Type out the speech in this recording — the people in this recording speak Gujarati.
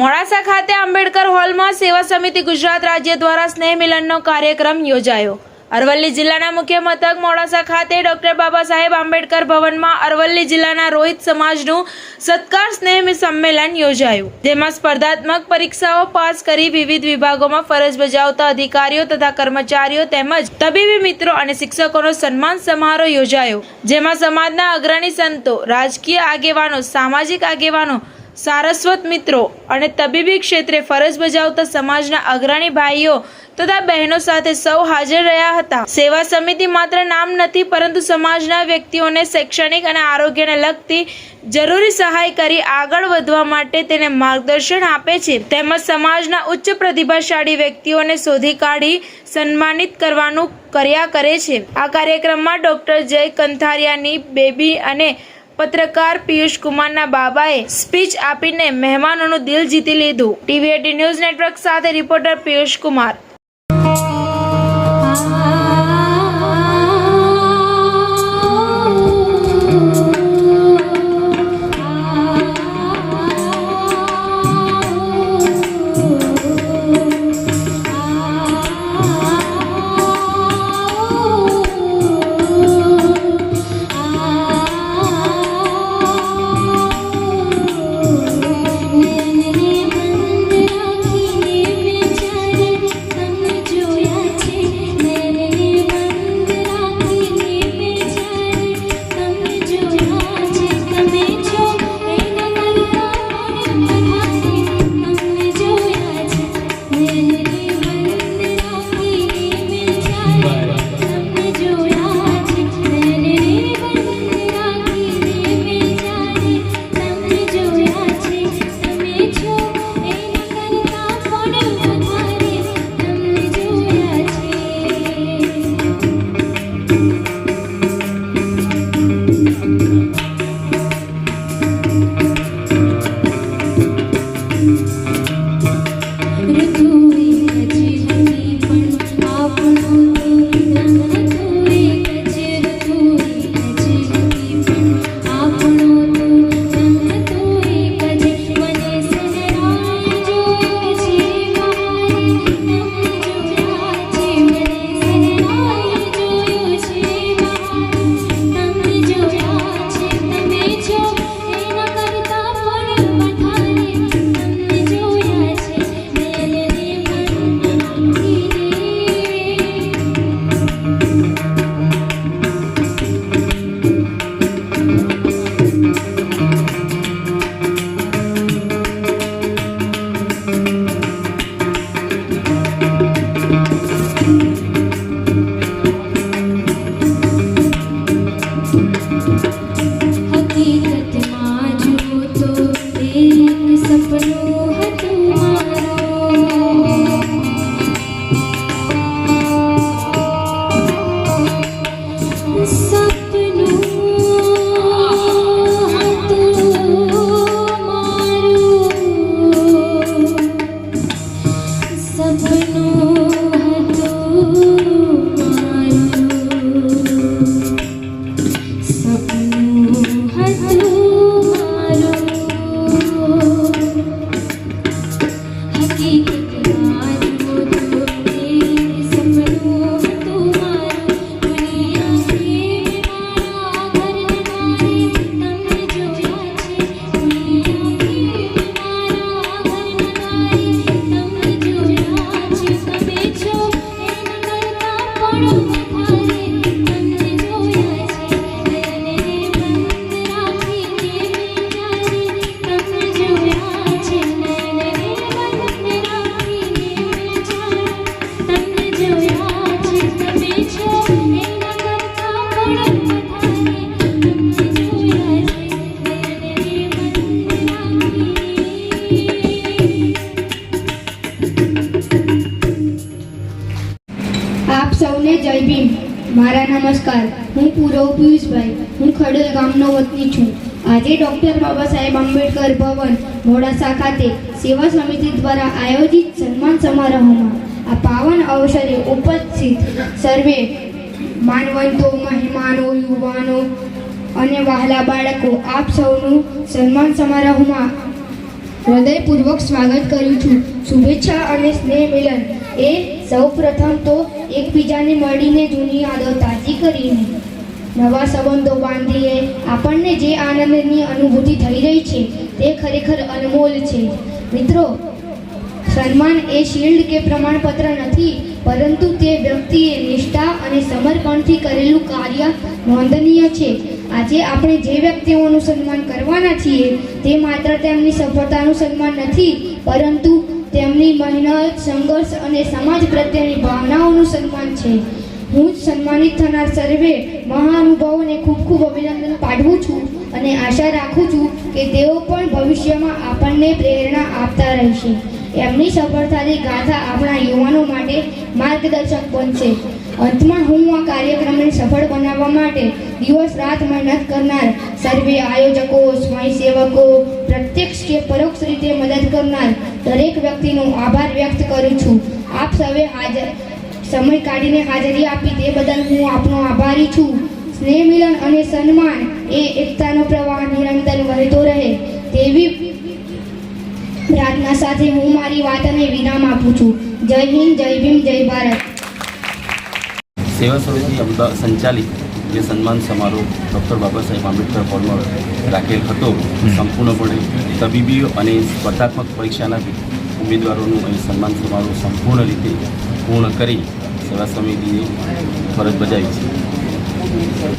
મોડાસા ખાતે આંબેડકર હોલમાં સેવા સમિતિ ગુજરાત રાજ્ય દ્વારા સ્નેહ મિલનનો કાર્યક્રમ યોજાયો. અરવલ્લી જિલ્લાના મુખ્ય મથક મોડાસા ખાતે ડોક્ટર બાબા સાહેબ આંબેડકર ભવનમાં અરવલ્લી જિલ્લાના રોહિત સમાજનું સત્કાર સ્નેહ સંમેલન યોજાયું. જેમાં સ્પર્ધાત્મક પરીક્ષાઓ પાસ કરી વિવિધ વિભાગોમાં ફરજ બજાવતા અધિકારીઓ તથા કર્મચારીઓ તેમજ તબીબી મિત્રો અને શિક્ષકોનો સન્માન સમારોહ યોજાયો. જેમાં સમાજના અગ્રણી સંતો, રાજકીય આગેવાનો, સામાજિક આગેવાનો સારસ્વત મિત્રો અને તબીબી ક્ષેત્રે ફરજ બજાવતા સમાજના અગ્રણી ભાઈઓ તથા બહેનો સાથે સૌ હાજર રહ્યા હતા. સેવા સમિતિ માત્ર નામ નથી, પરંતુ સમાજના વ્યક્તિઓને શૈક્ષણિક અને આરોગ્યને લગતી જરૂરી સહાય કરી આગળ વધવા માટે તેને માર્ગદર્શન આપે છે. તેમજ સમાજના ઉચ્ચ પ્રતિભાશાળી વ્યક્તિઓને શોધી કાઢી સન્માનિત કરવાનું કર્યા કરે છે. આ કાર્યક્રમમાં ડોક્ટર જય કંથારિયાની બેબી અને પત્રકાર પિયુષ કુમારના બાબાએ સ્પીચ આપીને મહેમાનોનું દિલ જીતી લીધું. ટીવી એટી ન્યૂઝ નેટવર્ક સાથે રિપોર્ટર પિયુષ કુમાર. പാടും આપ જય ભીમ. મારા નમસ્કાર. હું પૂરવ પિયુષભાઈ. હું ખડલ ગામનો વતની છું. આજે ડૉક્ટર બાબા સાહેબ આંબેડકર ભવન, મોડાસા ખાતે સેવા સમિતિ દ્વારા આયોજિત સન્માન સમારોહમાં આ પાવન અવસરે ઉપસ્થિત સર્વે માનવંતો, મહેમાનો, યુવાનો અને વહાલા બાળકો આપ સૌનું સન્માન સમારોહમાં હૃદયપૂર્વક સ્વાગત કરું છું. શુભેચ્છા અને સ્નેહ મિલન. એ સૌ પ્રથમ તો એકબીજાને મળીને જૂની યાદો તાજી કરીને. નવા સંબંધો બાંધીએ. આપણને જે આનંદની અનુભૂતિ થઈ રહી છે, તે ખરેખર અનમોલ છે. મિત્રો, સન્માન એ શિલ્ડ કે પ્રમાણપત્ર નથી, પરંતુ તે વ્યક્તિએ નિષ્ઠા અને સમર્પણથી કરેલું કાર્ય નોંધનીય છે. આજે આપણે જે વ્યક્તિઓનું સન્માન કરવાના છીએ, તે માત્ર તેમની સફળતાનું સન્માન નથી, પરંતુ તેમની મહેનત, સંઘર્ષ અને સમાજ પ્રત્યેની ભાવનાઓનું સન્માન છે. હું જ સન્માનિત થનાર સર્વે મહાનુભાવોને ખૂબ ખૂબ અભિનંદન પાઠવું છું અને આશા રાખું છું કે તેઓ પણ ભવિષ્યમાં આપણને પ્રેરણા આપતા રહેશે. એમની સફળતાની ગાથા આપણા યુવાનો માટે માર્ગદર્શક બનશે. અંતમાં હું આ કાર્યક્રમને સફળ બનાવવા માટે દિવસ રાત મહેનત કરનાર સર્વે આયોજકો સ્વયંસેવકો પ્રત્યક્ષ કે પરોક્ષ રીતે મદદ કરનાર દરેક વ્યક્તિનો આભાર વ્યક્ત કરું છું. આપ સૌએ હાજર, સમય કાઢીને હાજરી આપી તે બદલ હું આપનો આભારી છું. સ્નેહ મિલન અને સન્માન એ એકતાનો પ્રવાહ નિરંતર વહેતો રહે તેવી પ્રાર્થના સાથે હું મારી વાતને વિરામ આપું છું. જય હિન્દ જય ભીમ જય ભારત. સેવા સમિતિ અમદાવાદ સંચાલિત જે સન્માન સમારોહ ડૉક્ટર બાબા સાહેબ આંબેડકર હોલમાં રાખેલ હતો સંપૂર્ણપણે તબીબીઓ અને સ્પર્ધાત્મક પરીક્ષાના ઉમેદવારોનું અહીં સન્માન સમારોહ સંપૂર્ણ રીતે પૂર્ણ કરી સેવા સમિતિએ ફરજ બજાવી છે.